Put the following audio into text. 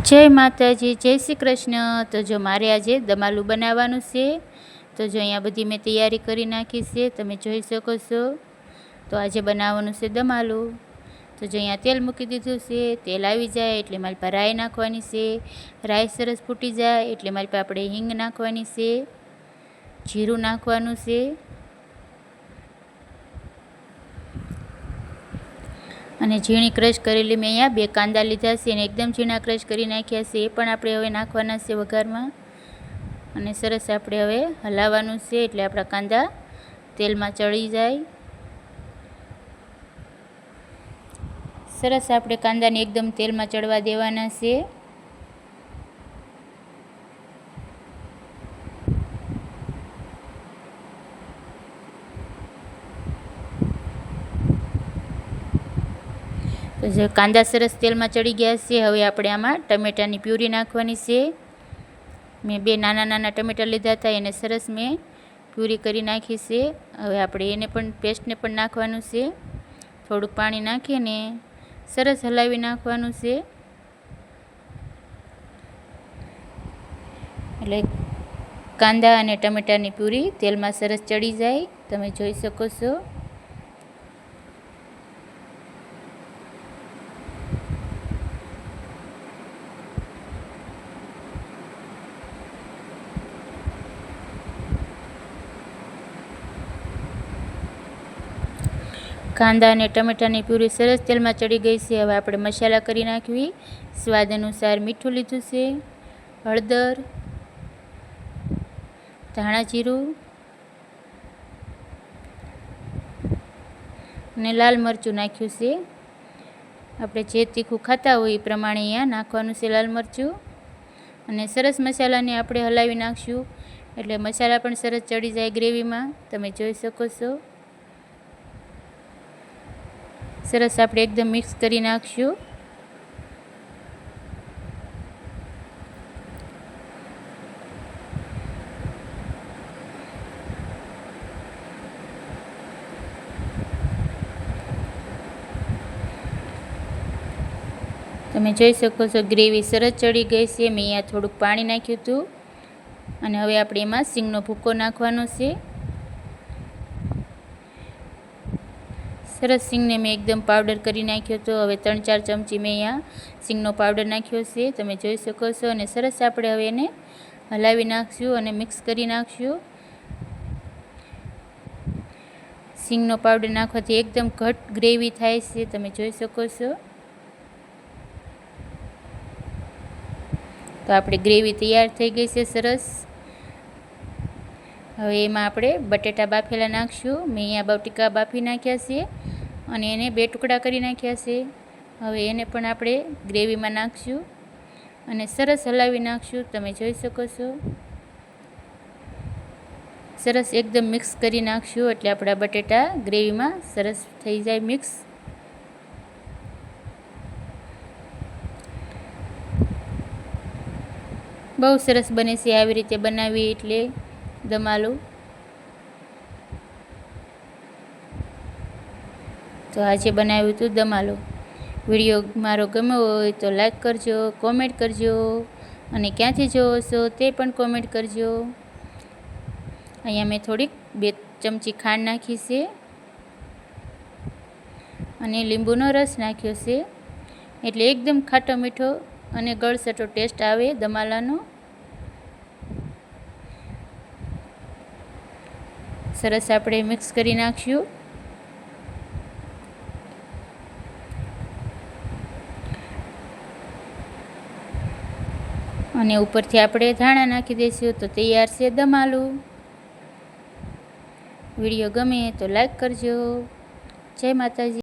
જય માતાજી, જય શ્રી કૃષ્ણ. તો જો મારે આજે દમાલું બનાવવાનું છે, તો જો અહીંયા બધી મેં તૈયારી કરી નાખી છે, તમે જોઈ શકો છો. તો આજે બનાવવાનું છે દમાલું. તો જો અહીંયા તેલ મૂકી દીધું છે, તેલ આવી જાય એટલે મારી પાસે રાઈ નાખવાની છે. રાઈ સરસ ફૂટી જાય એટલે મારી પાસે આપણે હિંગ નાખવાની છે, જીરું નાખવાનું છે. અને ઝીણી ક્રશ કરેલી મેં અહીંયા બે કાંદા લીધા છે અને એકદમ ઝીણા ક્રશ કરી નાખ્યા છે. એ પણ આપણે હવે નાખવાના છે વઘારમાં. અને સરસ આપણે હવે હલાવવાનું છે એટલે આપણા કાંદા તેલમાં ચડી જાય. સરસ આપણે કાંદાને એકદમ તેલમાં ચડવા દેવાના છે. જે કાંદા સરસ તેલમાં ચડી ગયા છે, હવે આપણે આમાં ટમેટાની પ્યુરી નાખવાની છે. મેં બે નાના નાના ટમેટા લીધા હતા, એને સરસ મેં પ્યુરી કરી નાખી છે. હવે આપણે એને પણ પેસ્ટને પણ નાખવાનું છે. થોડુંક પાણી નાખીને સરસ હલાવી નાખવાનું છે. એટલે કાંદા અને ટમેટાની પ્યુરી તેલમાં સરસ ચડી જાય, તમે જોઈ શકો છો. કાંદા અને ટમેટાની પ્યુરી સરસ તેલમાં ચડી ગઈ છે. હવે આપણે મસાલા કરી નાખવી. સ્વાદ અનુસાર મીઠું લીધું છે. હળદર, ધાણા જીરું અને લાલ મરચું નાખ્યું છે. આપણે જે તીખું ખાતા હોય એ પ્રમાણે અહીંયા નાખવાનું છે લાલ મરચું. અને સરસ મસાલાને આપણે હલાવી નાખશું. એટલે મસાલા પણ સરસ ચડી જાય ગ્રેવીમાં. તમે જોઈ શકો છો. સરસ આપણે એકદમ મિક્સ કરી નાખશું. તમે જોઈ શકો છો ગ્રેવી સરસ ચડી ગઈ છે. મેં અહીંયા થોડુંક પાણી નાખ્યું હતું. અને હવે આપણે એમાં સિંગનો ભૂકો નાખવાનો છે. સરસ સિંગને મેં એકદમ પાવડર કરી નાખ્યો હતો. હવે ત્રણ ચાર ચમચી મેં અહીંયા સિંગનો પાવડર નાખ્યો છે. તમે જોઈ શકો છો અને સરસ આપણે હવે એને હલાવી નાખશું અને મિક્સ કરી નાખશું. સિંગનો પાવડર નાખવાથી એકદમ ઘટ ગ્રેવી થાય છે. તમે જોઈ શકો છો. તો આપણી ગ્રેવી તૈયાર થઈ ગઈ છે સરસ. હવે એમાં આપણે બટેટા બાફેલા નાખશું, મેં અહીંયા બટેકા બાફી નાખ્યા છે અને એને બે ટુકડા કરી નાખ્યા છે. હવે એને પણ આપણે ગ્રેવીમાં નાખશું અને સરસ હલાવી નાખશું, તમે જોઈ શકો છો. સરસ એકદમ મિક્સ કરી નાખશું, એટલે આપણા બટેટા ગ્રેવીમાં સરસ થઈ જાય મિક્સ. બહુ સરસ બને છે, આવી રીતે બનાવી એટલે. દમાલું તો આજે બનાવ્યું હતું દમાલું વીડિયો મારો ગમ્યો હોય તો લાઈક કરજો, કોમેન્ટ કરજો અને ક્યાંથી જોવો છો તે પણ કોમેન્ટ કરજો. અહીંયા મેં થોડીક બે ચમચી ખાંડ નાખી છે અને લીંબુનો રસ નાખ્યો છે. એટલે એકદમ ખાટો મીઠો અને ગળસટો ટેસ્ટ આવે દમાલાનો સરસ આપણે મિક્સ કરી નાખશું અને ઉપરથી આપણે ધાણા નાખી દઈશું તો તૈયાર છે દમાલું. વીડિયો ગમે તો લાઈક કરજો. જય માતાજી.